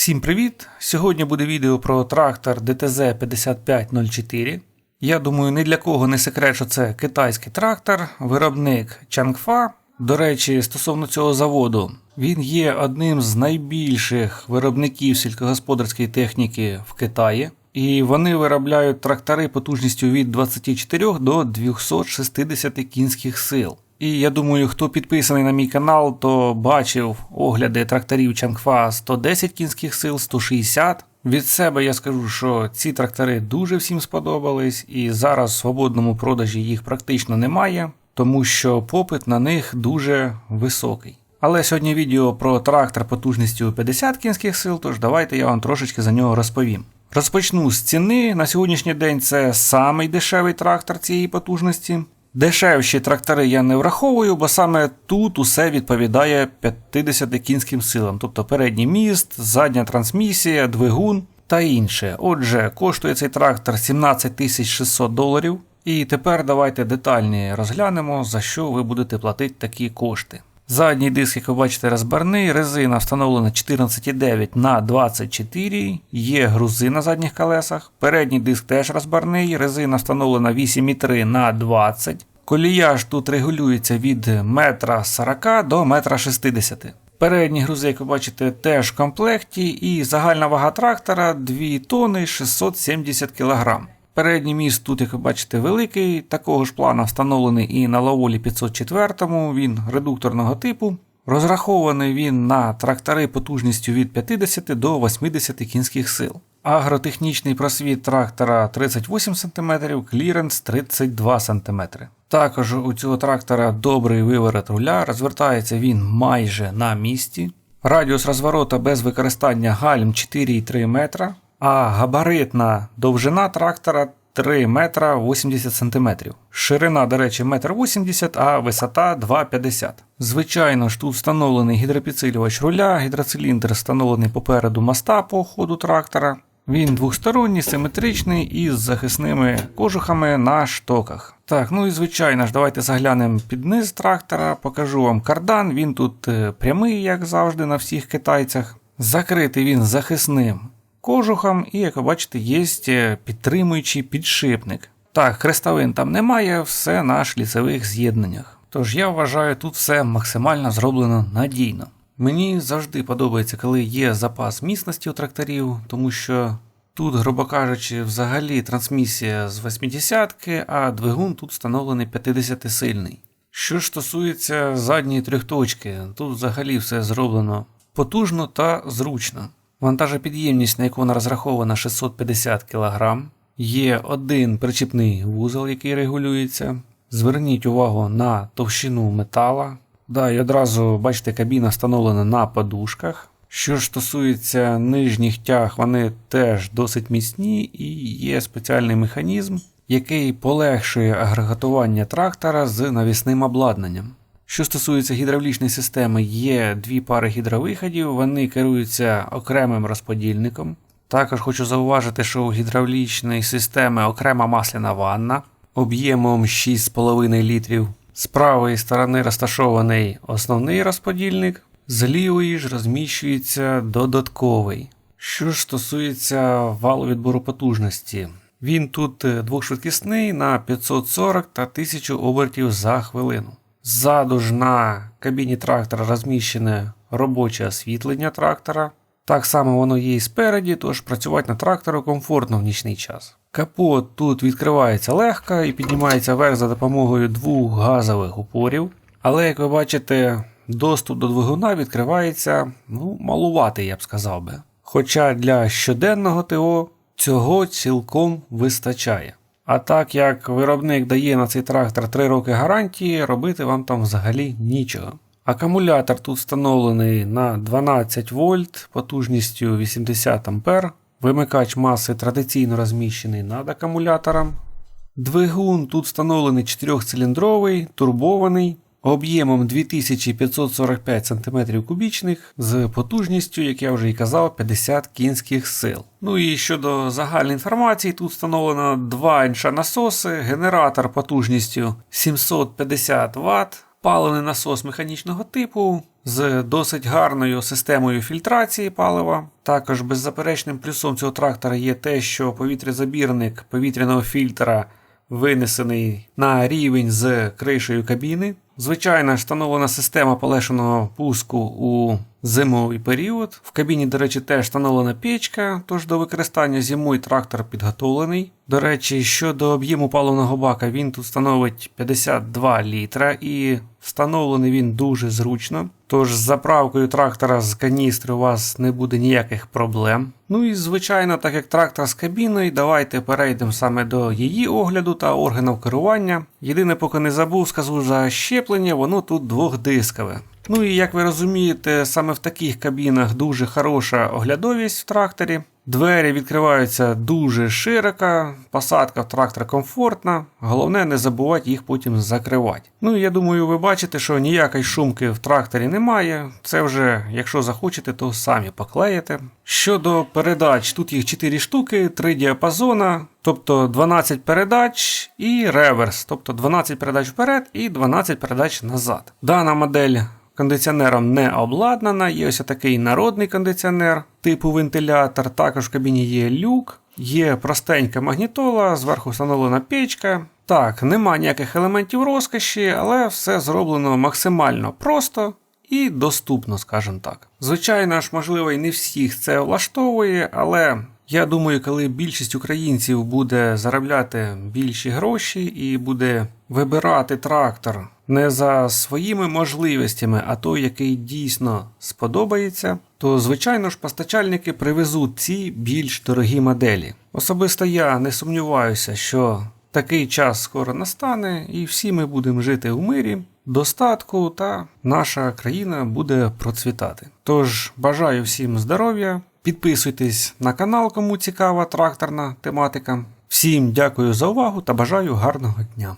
Всім привіт! Сьогодні буде відео про трактор DTZ 5504. Я думаю, ні для кого не секрет, що це китайський трактор, виробник Changfa. До речі, стосовно цього заводу, він є одним з найбільших виробників сільськогосподарської техніки в Китаї. І вони виробляють трактори потужністю від 24 до 260 кінських сил. І я думаю, хто підписаний на мій канал, то бачив огляди тракторів Чангфа 110 кінських сил, 160. Від себе я скажу, що ці трактори дуже всім сподобались, і зараз в свободному продажі їх практично немає, тому що попит на них дуже високий. Але сьогодні відео про трактор потужністю 50 кінських сил, тож давайте я вам трошечки за нього розповім. Розпочну з ціни. На сьогоднішній день це самий дешевий трактор цієї потужності. Дешевші трактори я не враховую, бо саме тут усе відповідає 50 кінським силам, тобто передній міст, задня трансмісія, двигун та інше. Отже, коштує цей трактор 17 600 доларів. І тепер давайте детальні розглянемо, за що ви будете платити такі кошти. Задній диск, як ви бачите, розбарний, резина встановлена 14,9 на 24, є грузи на задніх колесах. Передній диск теж розбарний, резина встановлена 8,3 на 20. Коліяж тут регулюється від 1,40 до 1,60 м. Передні грузи, як ви бачите, теж в комплекті, і загальна вага трактора 2 тони 670 кг. Передній міст тут, як ви бачите, великий, такого ж плану встановлений і на лаволі 504, він редукторного типу. Розрахований він на трактори потужністю від 50 до 80 кінських сил. Агротехнічний просвіт трактора 38 см, кліренс 32 см. Також у цього трактора добрий виворот руля, розвертається він майже на місці. Радіус розворота без використання гальм 4,3 метра а габаритна довжина трактора 3 метра 80 сантиметрів. Ширина, до речі, 1,80 м, а висота 2,50 м. Звичайно ж, тут встановлений гідропідсилювач руля, гідроциліндр встановлений попереду моста по ходу трактора. Він двохсторонній, симетричний і з захисними кожухами на штоках. Так, ну і звичайно ж, давайте заглянемо під низ трактора, покажу вам кардан. Він тут е, прямий, як завжди, на всіх китайцях. Закритий він захисним кожухом, і, як ви бачите, є е, підтримуючий підшипник. Так, хрестовин там немає, все на шліцевих з'єднаннях. Тож я вважаю, тут все максимально зроблено надійно. Мені завжди подобається, коли є запас міцності у тракторів, тому що тут, грубо кажучи, взагалі трансмісія з 80-ки, а двигун тут встановлений 50-сильний. Що ж стосується задньої трьохточки, тут взагалі все зроблено потужно та зручно. Вантажопідємність, на яку вона розрахована 650 кг. Є один причіпний вузол, який регулюється. Зверніть увагу на товщину метала. Да, і одразу, бачите, кабіна встановлена на подушках. Що ж стосується нижніх тяг, вони теж досить міцні і є спеціальний механізм, який полегшує агрегатування трактора з навісним обладнанням. Що стосується гідравлічної системи, є дві пари гідровиходів, вони керуються окремим розподільником. Також хочу зауважити, що у гідравлічної системи окрема масляна ванна об'ємом 6,5 літрів. З правої сторони розташований основний розподільник, з лівої ж розміщується додатковий. Що ж стосується валу відбору потужності, він тут двохшвидкісний на 540 та 1000 обертів за хвилину. Ззаду ж на кабіні трактора розміщене робоче освітлення трактора. Так само воно є і спереді, тож працювати на трактору комфортно в нічний час. Капот тут відкривається легко і піднімається вверх за допомогою двох газових упорів. Але, як ви бачите, доступ до двигуна відкривається ну, малуватий, я б сказав би. Хоча для щоденного ТО цього цілком вистачає. А так як виробник дає на цей трактор 3 роки гарантії, робити вам там взагалі нічого. Акумулятор тут встановлений на 12 вольт потужністю 80 А. Вимикач маси традиційно розміщений над акумулятором. Двигун тут встановлений 4-циліндровий, турбований об'ємом 2545 см кубічних з потужністю, як я вже і казав, 50 кінських сил. Ну і щодо загальної інформації, тут встановлено два інша насоси, генератор потужністю 750 Вт, паливний насос механічного типу, з досить гарною системою фільтрації палива. Також беззаперечним плюсом цього трактора є те, що повітрязабірник повітряного фільтра винесений на рівень з кришею кабіни. Звичайна встановлена система полешеного пуску у зимовий період. В кабіні, до речі, теж встановлена печка, тож до використання зимою трактор підготовлений. До речі, щодо об'єму паливного бака, він тут становить 52 літра і встановлений він дуже зручно. Тож з заправкою трактора з каністри у вас не буде ніяких проблем. Ну і звичайно, так як трактор з кабіною, давайте перейдемо саме до її огляду та органів керування. Єдине, поки не забув, скажу за щеплення, воно тут двохдискове. Ну і як ви розумієте, саме в таких кабінах дуже хороша оглядовість в тракторі. Двері відкриваються дуже широко, посадка в трактор комфортна. Головне не забувати їх потім закривати. Ну я думаю, ви бачите, що ніякої шумки в тракторі немає. Це вже, якщо захочете, то самі поклеїте. Щодо передач, тут їх 4 штуки, 3 діапазона, тобто 12 передач і реверс, тобто 12 передач вперед і 12 передач назад. Дана модель кондиціонером не обладнана. Є ось такий народний кондиціонер типу вентилятор. Також в кабіні є люк, є простенька магнітола, зверху встановлена печка. Так, нема ніяких елементів розкоші, але все зроблено максимально просто. І доступно, скажімо так. Звичайно ж, можливо, і не всіх це влаштовує, але я думаю, коли більшість українців буде заробляти більші гроші і буде вибирати трактор не за своїми можливостями, а той, який дійсно сподобається, то звичайно ж постачальники привезуть ці більш дорогі моделі. Особисто я не сумніваюся, що такий час скоро настане, і всі ми будемо жити в мирі, достатку, та наша країна буде процвітати. Тож бажаю всім здоров'я. Підписуйтесь на канал, кому цікава тракторна тематика. Всім дякую за увагу та бажаю гарного дня.